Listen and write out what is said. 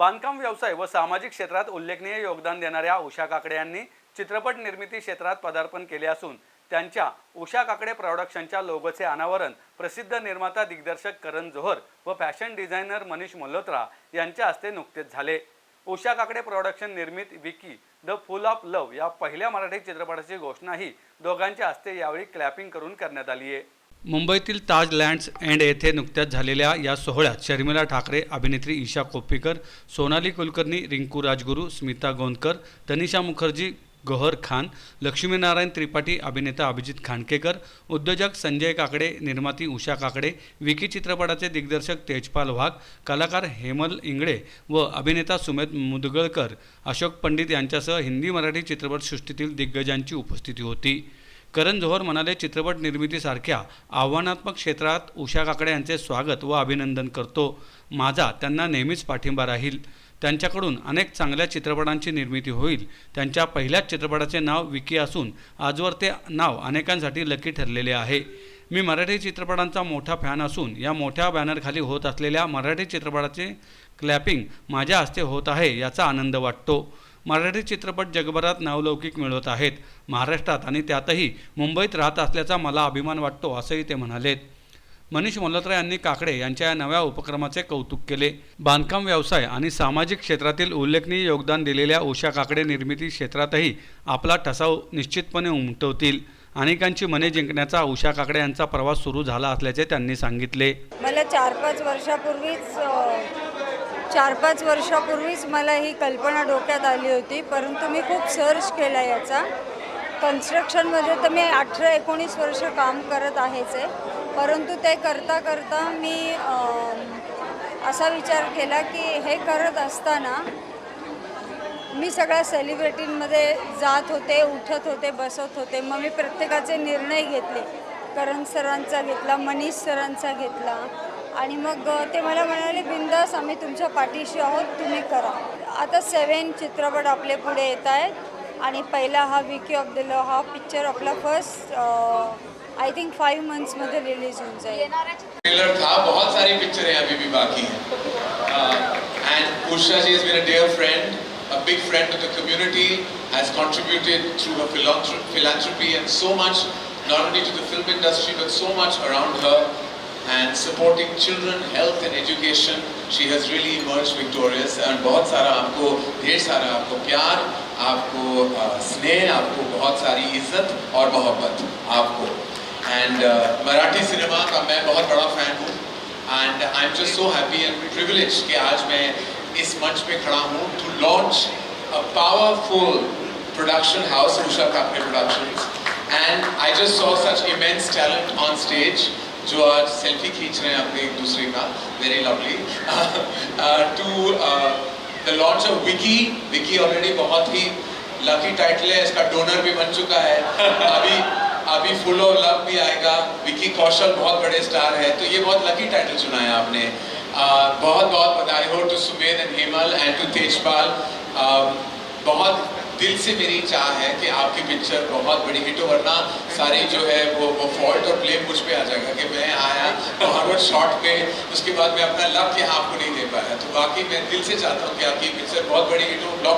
बांधकाम व्यवसाय व सामाजिक क्षेत्रात उल्लेखनीय योगदान देणाऱ्या उषा काकडे यांनी चित्रपट निर्मिती क्षेत्रात पदार्पण केले असून त्यांच्या उषा काकडे प्रोडक्शनच्या लोगोचे अनावरण प्रसिद्ध निर्माता दिग्दर्शक करण जोहर व फॅशन डिझायनर मनीष मल्होत्रा यांच्या हस्ते नुकतेच झाले. उषा काकडे प्रोडक्शन निर्मित Vicky the full of love या पहिल्या मराठी चित्रपटाची घोषणाही दोघांच्या हस्ते यावेळी क्लॅपिंग करून करण्यात आली आहे मुंबईतील ताज लँड्स अँड येथे नुकत्याच झालेल्या या सोहळ्यात शर्मिला ठाकरे अभिनेत्री ईशा कोप्पीकर सोनाली कुलकर्णी रिंकू राजगुरू स्मिता गोंदकर तनिषा मुखर्जी गौहर खान लक्ष्मीनारायण त्रिपाठी अभिनेता अभिजित खांडकेकर उद्योजक संजय काकडे निर्माती उषा काकडे विकी चित्रपटाचे दिग्दर्शक तेजपाल वाघ कलाकार हेमल इंगळे व अभिनेता सुमेध मुदगळकर अशोक पंडित यांच्यासह हिंदी मराठी चित्रपटसृष्टीतील दिग्गजांची उपस्थिती होती. करण जोहर म्हणाले चित्रपट निर्मितीसारख्या आव्हानात्मक क्षेत्रात उषा काकडे यांचे स्वागत व अभिनंदन करतो. माझा त्यांना नेहमीच पाठिंबा राहील. त्यांच्याकडून अनेक चांगल्या चित्रपटांची निर्मिती होईल. त्यांच्या पहिल्याच चित्रपटाचे नाव विकी असून आजवर ते नाव अनेकांसाठी लकी ठरलेले आहे. मी मराठी चित्रपटांचा मोठा फॅन असून या मोठ्या बॅनरखाली होत असलेल्या मराठी चित्रपटाचे क्लॅपिंग माझ्या हस्ते होत आहे याचा आनंद वाटतो. मराठी चित्रपट जगभरात नावलौकिक मिळवत आहेत. महाराष्ट्रात आणि त्यातही मुंबईत राहत असल्याचा मला अभिमान वाटतो असंही ते म्हणालेत. मनीष मल्होत्रा यांनी काकडे यांच्या या नव्या उपक्रमाचे कौतुक केले. बांधकाम व्यवसाय आणि सामाजिक क्षेत्रातील उल्लेखनीय योगदान दिलेल्या उषा काकडे निर्मिती क्षेत्रातही आपला ठसाव निश्चितपणे उमटवतील. अनेकांची मने जिंकण्याचा उषा काकडे यांचा प्रवास सुरू झाला असल्याचे त्यांनी सांगितले. मला चार पाच वर्षापूर्वीच चार पाच वर्षापूर्वीच मला ही कल्पना डोक्यात आली होती परंतु मी खूप सर्च केला याचा. कन्स्ट्रक्शनमध्ये तर मी अठरा एकोणीस वर्ष काम करत आहेच आहे परंतु ते करता करता मी असा विचार केला की हे करत असताना मी सगळ्या सेलिब्रिटींमध्ये जात होते उठत होते बसत होते. मग मी प्रत्येकाचे निर्णय घेतले. करण सरांचा घेतला मनीष सरांचा घेतला. आणि मग ते मला म्हणाले बिंदास आम्ही तुमच्या पाठीशी आहोत तुम्ही करा आता सेवन चित्रपट आपले पुढे येत आहेत आणि पहिला हा विकी ऑफ द लव हा पिक्चर आपला फर्स्ट आय थिंक फाईव्ह मंथ्समध्ये रिलीज होऊन जाईल ट्रेलर था बहुत सारी पिक्चरें अभी भी बाकी हैं and Usha ji has been a dear friend a big friend to the community has contributed through her philanthr- philanthropy and so much not only to the film industry but so much around her and supporting children health and education she has really emerged victorious and बहुत सारा आपको ढेर सारा आपको प्यार आपको अ, स्नेह आपको बहुत सारी इज्जत और मोहब्बत आपको एंड मराठी सिनेमा का मैं बहुत बड़ा फैन हूँ and I am just so happy and privilege कि आज मैं इस मंच पे खड़ा हूँ to launch a powerful production house Usha Kakre productions and I just saw such immense talent on stage जो आज सेल्फी खींच रहे हैं अपने एक दूसरे का very lovely to the launch of Vicky Vicky already बहुत ही लकी टाइटल है इसका डोनर भी बन चुका है. अभी अभी फुल ऑफ़ लव भी आएगा. विकी कौशल बहुत बड़े स्टार है तो ये बहुत लकी टाइटल चुना है आपने. Uh, बहुत बहुत बधाई हो to Sumedh and Hemal and to Tejpal बहुत दिल से मेरी चाह है कि आपकी पिक्चर बहुत बड़ी हिट हो, वरना सारी जो है वो वो फॉल्ट और ब्लेम मुझ पे आ जाएगा कि मैं आया हर शॉट पे, उसके बाद मैं अपना लक यहाँ आपको नहीं दे पाया। तो बाकी मैं दिल से चाहता हूँ कि आपकी पिक्चर बहुत बड़ी हिट हो